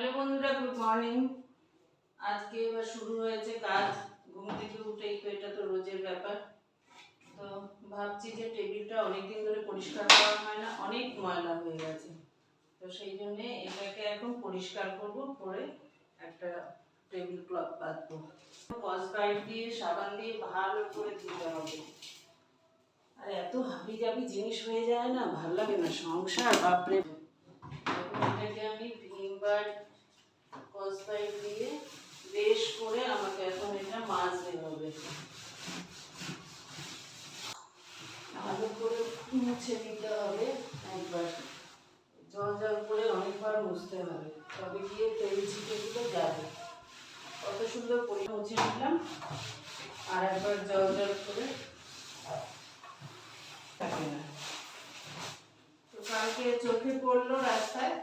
Hello বন্ধুরা, good morning. আজকে এবার শুরু হয়েছে কাজ। ঘুম থেকে উঠেই তো, এটা তো রোজের ব্যাপার। তো ভাবছি যে টেবিলটা অনেকদিন ধরে পরিষ্কার করা হয় না, অনেক ময়লা হয়ে গেছে। তো সেই জন্যে এটাকে এখন পরিষ্কার করব, করে একটা টেবিল ক্লথ বাঁধবো। কস বাইট দিয়ে, সাবান দিয়ে ভালো করে ধুতে হবে। আর এত হাবি জাবি জিনিস হয়ে যায় না, ভালো লাগে না, সংসার, বাপরে। এটাকে আমি ভিমবার কসবাইট দিয়ে বেশ করে আমাকে এখন এটা মাজতে হবে। ভালো করে মুছে নিতে হবে। একবার। জল জল করে অনেকবার মুছতে হবে। তবে গিয়ে তেল ছিটেগুলো যাবে। কত সুন্দর করে মুছে নিলাম। আর একবার জল জল করে থাকে না। তো কালকে চোখে পড়ল রাস্তায়।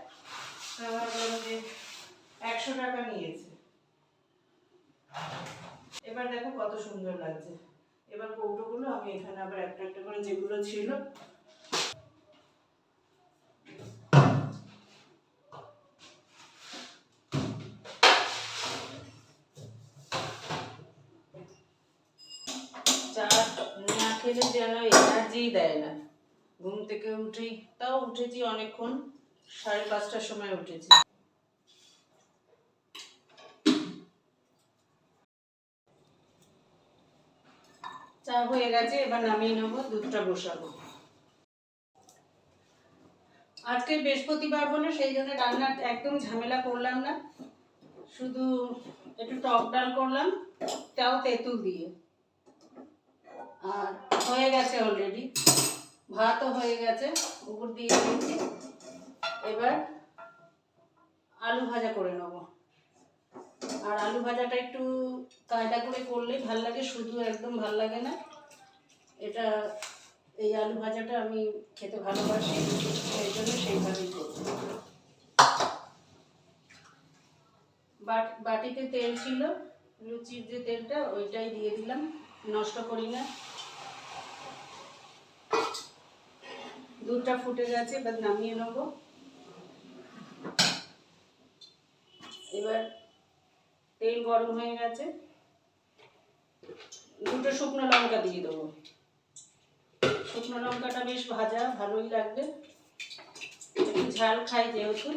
একশো টাকা নিয়েছে। এবার দেখো কত সুন্দর লাগছে। এবার কৌটোগুলো আমি এখানে আবার একটা একটা করে যেগুলো ছিল। খেলে যেন এনার্জি দেয় না। ঘুম থেকে উঠেই, তাও উঠেছি অনেকক্ষণ। সাড়ে পাঁচটার সময় উঠেছি। চা হয়ে গেছে, এবার নামিয়ে নেব, দুধটা বসাবো। আজকে বৃহস্পতিবার বলে সেই জন্য রান্নার একদম ঝামেলা করলাম না। শুধু একটু টক ডাল করলাম, তাও তেঁতুল দিয়ে। আর হয়ে গেছে অলরেডি ভাতও হয়ে গেছে উপর দিয়ে দিয়েছি। এবার আলু ভাজা করে নেব। আর আলু ভাজাটা একটু কায়দা করে করলেই ভালো লাগে, শুধু একদম ভালো লাগে না। এটা, এই আলু ভাজাটা আমি খেতে ভালোবাসি সেই জন্য সেইভাবেই করব। বাট- বাটিতে তেল ছিল, লুচির যে তেলটা, ওইটাই দিয়ে দিলাম, নষ্ট করি না। দুধটা ফুটে গেছে, এবার নামিয়ে নেব। এবার তেল গরম হয়ে গেছে। দুটো শুকনো লঙ্কা দিয়ে দেবো। শুকনো লঙ্কাটা বেশ ভাজা, ভালোই লাগবে। একটু ঝাল খাই যেহেতু।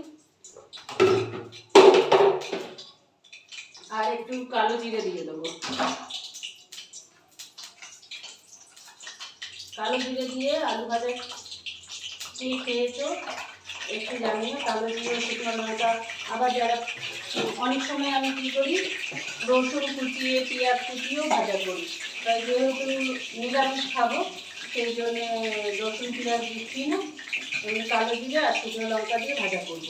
আর একটু কালো জিরে দিয়ে দেবো। কালো জিরে দিয়ে আলু ভাজা খেয়েছো একটু জানিও কালো জিরে শুকনো লঙ্কা আবার যারা অনেক সময় আমি কী করি? রসুন কুচিয়ে, পেঁয়াজ কুচিয়েও ভাজা করি। তাই যেহেতু নিরামিষ খাব, সেই জন্যে রসুন, পেঁয়াজ দিচ্ছি না এমনি কালো জিরে আর শুকনো লঙ্কা দিয়ে ভাজা করব।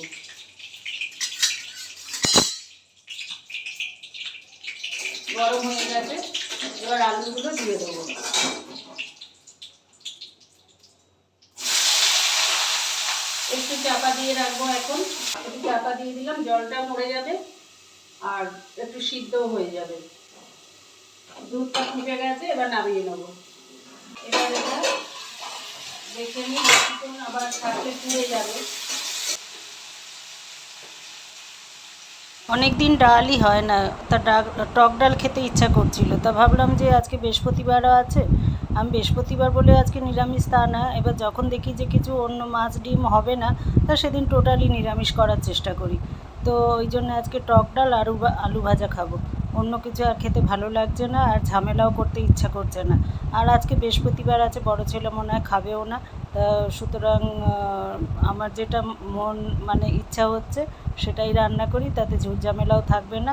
গরম হয়ে গেছে, এবার আলুগুলো দিয়ে দেবো একটু চাপা দিয়ে রাখব এখন। একটু চাপা দিয়ে দিলাম, জলটা মরে যাবে আর একটু সিদ্ধও হয়ে যাবে। দুধটা ফুটে গেছে, এবার নামিয়ে নেব। এবার এটা দেখে নিই আবার সাথে পুড়ে যাবে। অনেক দিন ডালই হয় না। তা টক ডাল খেতে ইচ্ছা করছিল। তা ভাবলাম যে আজকে বৃহস্পতিবারও আছে। আমি বৃহস্পতিবার বলে আজকে নিরামিষ তা না। এবার যখন দেখি যে কিছু অন্য মাছ ডিম হবে না, তা সেদিন টোটালি নিরামিষ করার চেষ্টা করি। তো ওই জন্য আজকে টক ডাল আলু আলু ভাজা খাব। অন্য কিছু আর খেতে ভালো লাগছে না আর ঝামেলাও করতে ইচ্ছা করছে না। আর আজকে বৃহস্পতিবার আছে, বড় ছেলে মনে হয় খাবেও না। তা সুতরাং আমার যেটা মন মানে ইচ্ছা হচ্ছে সেটাই রান্না করি, তাতে ঝুট ঝামেলাও থাকবে না।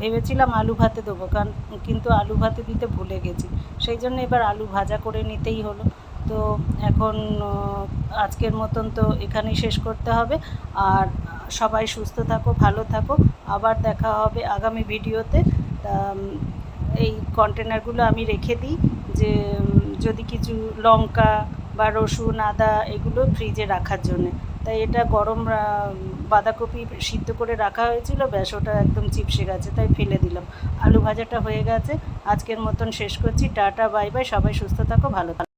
ভেবেছিলাম আলু ভাতে দেবো, কারণ কিন্তু আলু ভাতে দিতে ভুলে গেছি। সেই জন্য এবার আলু ভাজা করে নিতেই হলো। তো এখন আজকের মতন তো এখানেই শেষ করতে হবে। আর সবাই সুস্থ থাকো, ভালো থাকো। আবার দেখা হবে আগামী ভিডিওতে। এই কন্টেনারগুলো আমি রেখে দিই যে যদি কিছু লঙ্কা বা রসুন, আদা এগুলো ফ্রিজে রাখার জন্যে। তাই এটা গরম বাঁধাকপি সিদ্ধ করে রাখা হয়েছিল, ব্যাস ওটা একদম চিপসে গেছে, তাই ফেলে দিলাম। আলু ভাজাটা হয়ে গেছে। আজকের মতন শেষ করছি। Tata, bye bye. সবাই সুস্থ থাকো, ভালো থাকো।